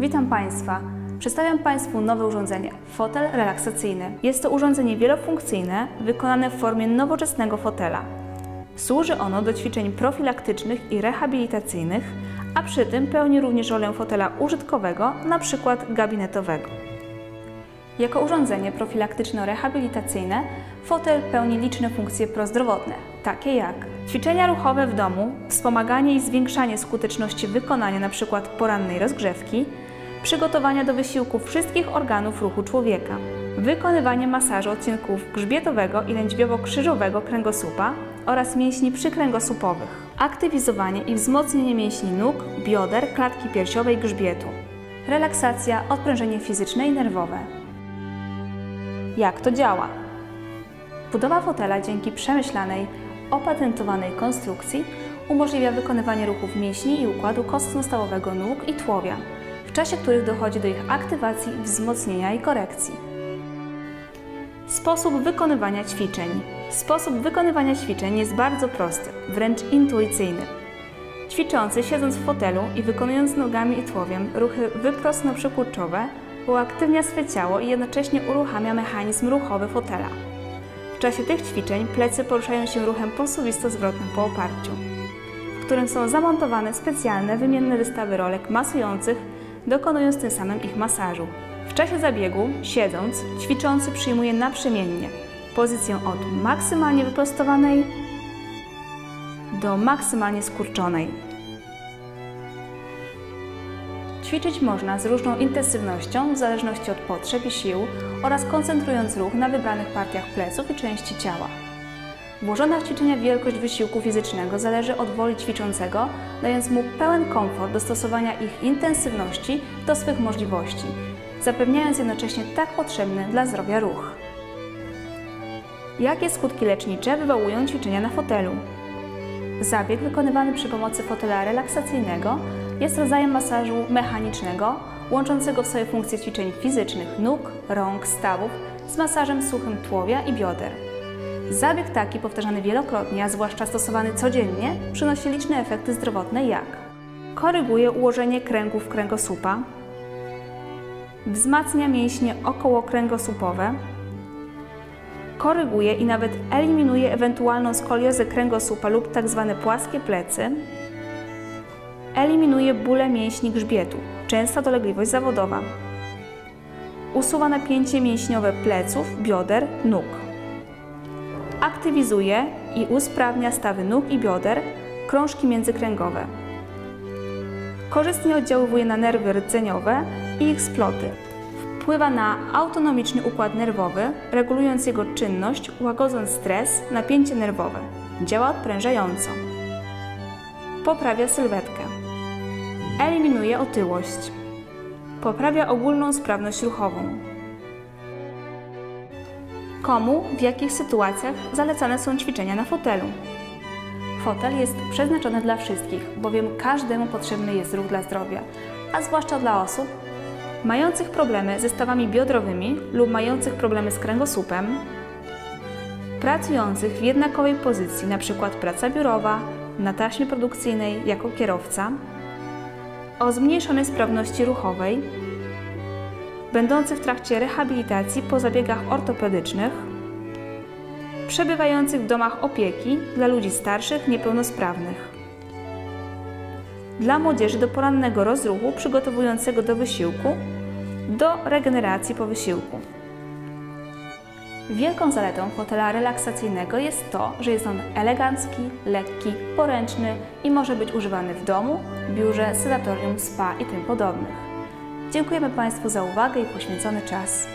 Witam Państwa. Przedstawiam Państwu nowe urządzenie fotel relaksacyjny. Jest to urządzenie wielofunkcyjne wykonane w formie nowoczesnego fotela. Służy ono do ćwiczeń profilaktycznych i rehabilitacyjnych, a przy tym pełni również rolę fotela użytkowego, np. gabinetowego. Jako urządzenie profilaktyczno-rehabilitacyjne fotel pełni liczne funkcje prozdrowotne, takie jak ćwiczenia ruchowe w domu, wspomaganie i zwiększanie skuteczności wykonania np. porannej rozgrzewki, przygotowania do wysiłku wszystkich organów ruchu człowieka, wykonywanie masażu odcinków grzbietowego i lędźwiowo-krzyżowego kręgosłupa oraz mięśni przykręgosłupowych, aktywizowanie i wzmocnienie mięśni nóg, bioder, klatki piersiowej, grzbietu, relaksacja, odprężenie fizyczne i nerwowe. Jak to działa? Budowa fotela dzięki przemyślanej, opatentowanej konstrukcji umożliwia wykonywanie ruchów mięśni i układu kostno-stawowego nóg i tułowia, w czasie których dochodzi do ich aktywacji, wzmocnienia i korekcji. Sposób wykonywania ćwiczeń. Sposób wykonywania ćwiczeń jest bardzo prosty, wręcz intuicyjny. Ćwiczący siedząc w fotelu i wykonując nogami i tułowiem ruchy wyprostno-przykurczowe uaktywnia swe ciało i jednocześnie uruchamia mechanizm ruchowy fotela. W czasie tych ćwiczeń plecy poruszają się ruchem posuwisto-zwrotnym po oparciu, w którym są zamontowane specjalne wymienne wystawy rolek masujących, dokonując tym samym ich masażu. W czasie zabiegu, siedząc, ćwiczący przyjmuje naprzemiennie pozycję od maksymalnie wyprostowanej do maksymalnie skurczonej. Ćwiczyć można z różną intensywnością w zależności od potrzeb i sił oraz koncentrując ruch na wybranych partiach pleców i części ciała. Włożona w ćwiczenia wielkość wysiłku fizycznego zależy od woli ćwiczącego, dając mu pełen komfort dostosowania ich intensywności do swych możliwości, zapewniając jednocześnie tak potrzebny dla zdrowia ruch. Jakie skutki lecznicze wywołują ćwiczenia na fotelu? Zabieg wykonywany przy pomocy fotela relaksacyjnego jest rodzajem masażu mechanicznego, łączącego w sobie funkcje ćwiczeń fizycznych nóg, rąk, stawów z masażem suchym tułowia i bioder. Zabieg taki, powtarzany wielokrotnie, a zwłaszcza stosowany codziennie, przynosi liczne efekty zdrowotne jak koryguje ułożenie kręgów kręgosłupa, wzmacnia mięśnie okołokręgosłupowe, koryguje i nawet eliminuje ewentualną skoliozę kręgosłupa lub tzw. Tak płaskie plecy, eliminuje bóle mięśni grzbietu, częsta dolegliwość zawodowa, usuwa napięcie mięśniowe pleców, bioder, nóg, aktywizuje i usprawnia stawy nóg i bioder, krążki międzykręgowe, korzystnie oddziaływuje na nerwy rdzeniowe i ich sploty, Wpływa na autonomiczny układ nerwowy, regulując jego czynność, łagodząc stres, napięcie nerwowe. Działa odprężająco. Poprawia sylwetkę. Eliminuje otyłość. Poprawia ogólną sprawność ruchową. Komu, w jakich sytuacjach zalecane są ćwiczenia na fotelu? Fotel jest przeznaczony dla wszystkich, bowiem każdemu potrzebny jest ruch dla zdrowia, a zwłaszcza dla osób, mających problemy ze stawami biodrowymi lub mających problemy z kręgosłupem, pracujących w jednakowej pozycji, np. praca biurowa, na taśmie produkcyjnej jako kierowca, o zmniejszonej sprawności ruchowej, będących w trakcie rehabilitacji po zabiegach ortopedycznych, przebywających w domach opieki dla ludzi starszych, niepełnosprawnych dla młodzieży do porannego rozruchu przygotowującego do wysiłku, do regeneracji po wysiłku. Wielką zaletą fotela relaksacyjnego jest to, że jest on elegancki, lekki, poręczny i może być używany w domu, biurze, sedatorium, spa i tym podobnych. Dziękujemy Państwu za uwagę i poświęcony czas.